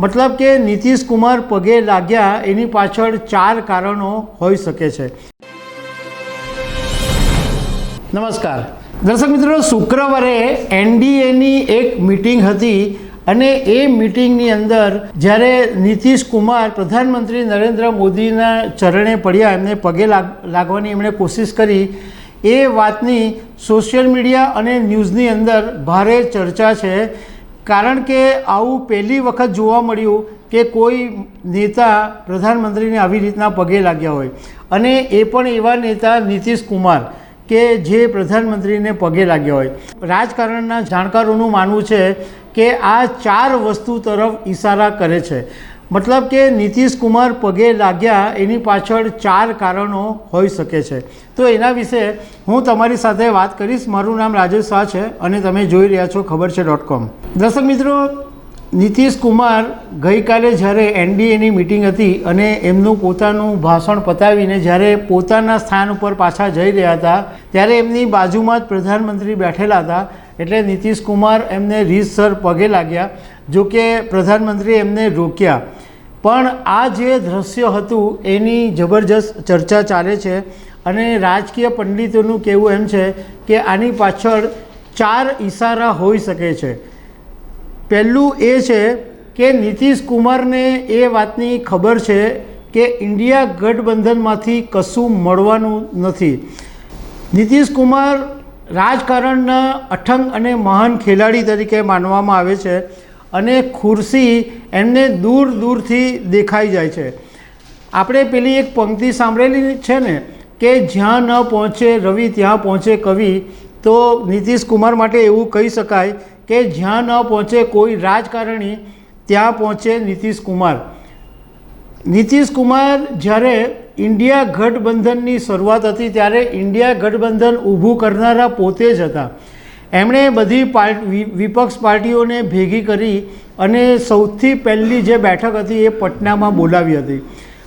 મતલબ કે નીતિશ કુમાર પગે લાગ્યા એની પાછળ ચાર કારણો હોઈ શકે છે. નમસ્કાર. દર્શક મિત્રો, શુક્રવારે એનડીએની એક મિટિંગ હતી અને એ મિટિંગની અંદર જ્યારે નીતિશ કુમાર પ્રધાનમંત્રી નરેન્દ્ર મોદીના ચરણે પડ્યા, એમને પગે લાગ, લાગવાની એમણે કોશિશ કરી, એ વાતની સોશિયલ મીડિયા અને ન્યૂઝની અંદર ભારે ચર્ચા છે. કારણ કે આવું પહેલી વખત જોવા મળ્યું કે કોઈ નેતા પ્રધાનમંત્રીને આવી રીતના પગે લાગ્યા હોય. અને એ પણ એવા નેતા નીતિશ કુમાર કે જે પ્રધાનમંત્રીને પગે લાગ્યા હોય. રાજકારણના જાણકારોનું માનવું છે કે આ ચાર વસ્તુ તરફ ઈશારા કરે છે. મતલબ કે નીતિશ કુમાર પગે લાગ્યા, એની પાછળ ચાર કારણો હોઈ શકે છે. તો એના વિશે હું તમારી સાથે વાત કરીશ. મારું નામ રાજેશ શાહ છે અને તમે જોઈ રહ્યા છો ખબર છે ડોટ કોમ. દર્શક મિત્રો, નીતિશ કુમાર ગઈકાલે જ્યારે એનડીએની મિટિંગ હતી અને એમનું પોતાનું ભાષણ પતાવીને જ્યારે પોતાના સ્થાન ઉપર પાછા જઈ રહ્યા હતા, ત્યારે એમની બાજુમાં જ પ્રધાનમંત્રી બેઠેલા હતા. એટલે નીતિશકુમાર એમને રીતસર પગે લાગ્યા, જો કે પ્રધાનમંત્રીએ એમને રોક્યા. પણ આ જે દ્રશ્ય હતું, એની જબરજસ્ત ચર્ચા ચાલે છે અને રાજકીય પંડિતોનું કહેવું એમ છે કે આની પાછળ ચાર ઇશારા હોઈ શકે છે. પહેલું એ છે કે નીતિશ કુમારને એ વાતની ખબર છે કે ઇન્ડિયા ગઠબંધનમાંથી કશું મળવાનું નથી. નીતિશ કુમાર રાજકારણના અઠંગ અને મહાન ખેલાડી તરીકે માનવામાં આવે છે અને ખુરશી એમને દૂર દૂરથી દેખાઈ જાય છે. આપણે પેલી એક પંક્તિ સાંભળેલી છે ને કે જ્યાં ન પહોંચે રવિ, ત્યાં પહોંચે કવિ, તો નીતિશ કુમાર માટે એવું કહી શકાય કે જ્યાં ન પહોંચે કોઈ રાજકારણી, ત્યાં પહોંચે નીતિશ કુમાર. નીતિશ કુમાર જ્યારે ઇન્ડિયા ગઠબંધનની શરૂઆત હતી ત્યારે ઇન્ડિયા ગઠબંધન ઊભું કરનારા પોતે જ હતા. એમણે બધી પાર્ટ વિપક્ષ પાર્ટીઓને ભેગી કરી અને સૌથી પહેલી જે બેઠક હતી એ પટનામાં બોલાવી હતી.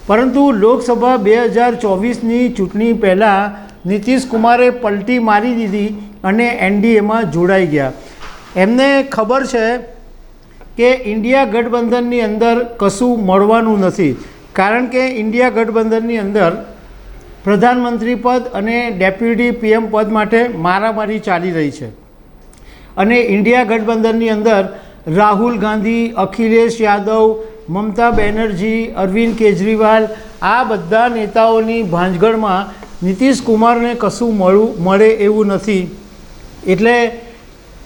પરંતુ લોકસભા બે હજાર ચોવીસની ચૂંટણી પહેલાં નીતિશ કુમારે પલટી મારી દીધી અને એનડીએમાં જોડાઈ ગયા. એમને ખબર છે કે ઇન્ડિયા ગઠબંધનની અંદર કશું મળવાનું નથી. કારણ કે ઇન્ડિયા ગઠબંધનની અંદર પ્રધાનમંત્રી પદ અને ડેપ્યુટી પીએમ પદ માટે મારામારી ચાલી રહી છે. અને ઇન્ડિયા ગઠબંધનની અંદર રાહુલ ગાંધી, અખિલેશ યાદવ, મમતા બેનર્જી, અરવિંદ કેજરીવાલ આ બધા નેતાઓની ભાંજગઢમાં નીતિશ કુમારને કશું મળવું મળે એવું નથી. એટલે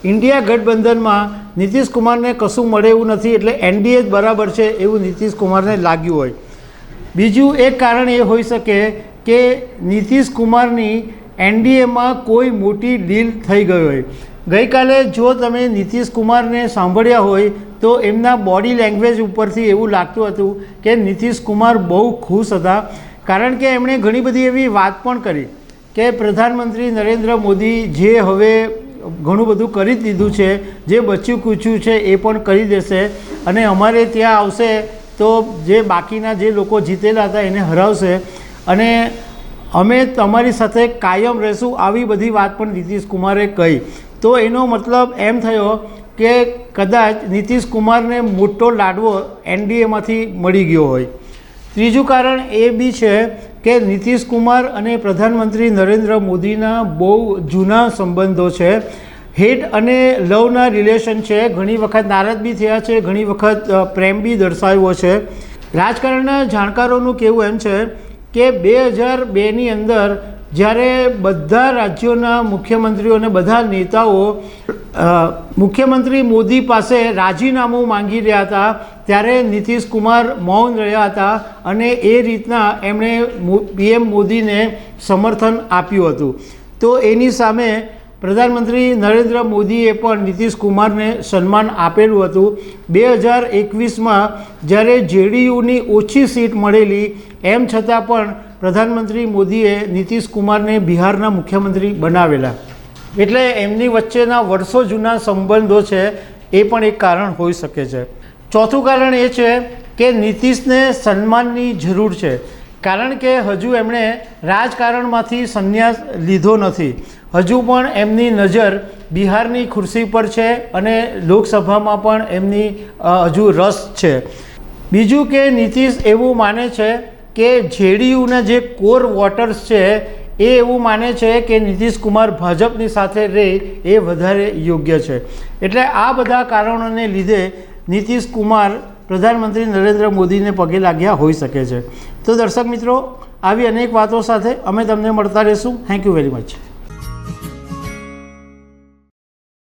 ઇન્ડિયા ગઠબંધનમાં નીતિશ કુમારને કશું મળે એવું નથી. એટલે એનડીએ જ બરાબર છે એવું નીતિશ કુમારને લાગ્યું હોય. બીજું એક કારણ એ હોઈ શકે કે નીતિશ કુમારની એનડીએમાં કોઈ મોટી ડીલ થઈ ગઈ હોય. ગઈકાલે જો તમે નીતિશ કુમારને સાંભળ્યા હોય, તો એમના બોડી લેંગ્વેજ ઉપરથી એવું લાગતું હતું કે નીતિશ કુમાર બહુ ખુશ હતા. કારણ કે એમણે ઘણી બધી એવી વાત પણ કરી કે પ્રધાનમંત્રી નરેન્દ્ર મોદી જે હવે ઘણું બધું કરી દીધું છે, જે બચ્યું કૂચ્યું છે એ પણ કરી દેશે અને અમારે ત્યાં આવશે તો જે બાકીના જે લોકો જીતેલા હતા એને હરાવશે. અને અમે તમારી સાથે કાયમ રહેશું આવી બધી વાત પણ નીતિશ કુમારે કહી. તો એનો મતલબ એમ થયો કે કદાચ નીતિશ કુમારને મોટો લાડવો એનડીએમાંથી મળી ગયો હોય. ત્રીજું કારણ એ બી છે કે નીતિશ કુમાર અને પ્રધાનમંત્રી નરેન્દ્ર મોદીના બહુ જૂના સંબંધો છે. હેટ અને લવના રિલેશન છે. ઘણી વખત નારાજ બી થયા છે, ઘણી વખત પ્રેમ બી દર્શાવ્યો છે. રાજકારણના જાણકારોનું કહેવું એમ છે કે બે હજાર બેની અંદર જ્યારે બધા રાજ્યોના મુખ્યમંત્રીઓ અને બધા નેતાઓ મુખ્યમંત્રી મોદી પાસે રાજીનામું માંગી રહ્યા હતા, ત્યારે નીતિશ કુમાર મૌન રહ્યા હતા અને એ રીતના એમણે પીએમ મોદીને સમર્થન આપ્યું હતું. તો એની સામે પ્રધાનમંત્રી નરેન્દ્ર મોદીએ પણ નીતિશ કુમારને સન્માન આપેલું હતું. બે હજાર એકવીસમાં જ્યારે જેડીયુની ઓછી સીટ મળેલી, એમ છતાં પણ પ્રધાનમંત્રી મોદીએ નીતિશ કુમારને બિહારના મુખ્યમંત્રી બનાવેલા. એટલે એમની વચ્ચેના વર્ષો જૂના સંબંધો છે, એ પણ એક કારણ હોઈ શકે છે. ચોથું કારણ એ છે કે નીતિશને સન્માનની જરૂર છે. કારણ કે હજુ એમણે રાજકારણમાંથી સંન્યાસ લીધો નથી. હજુ પણ એમની નજર બિહારની ખુરશી પર છે અને લોકસભામાં પણ એમની હજુ રસ છે. બીજું કે નીતિશ એવું માને છે કે જેડીયુના જે કોર વોટર્સ છે એ એવું માને છે કે નીતિશ કુમાર ભાજપની સાથે રહે એ વધારે યોગ્ય છે. એટલે આ બધા કારણોને લીધે નીતિશ કુમાર પ્રધાનમંત્રી નરેન્દ્ર મોદીને પગે લાગ્યા હોઈ શકે છે. તો દર્શક મિત્રો, આવી અનેક વાતો સાથે અમે તમને મળતા રહીશું. Thank you very much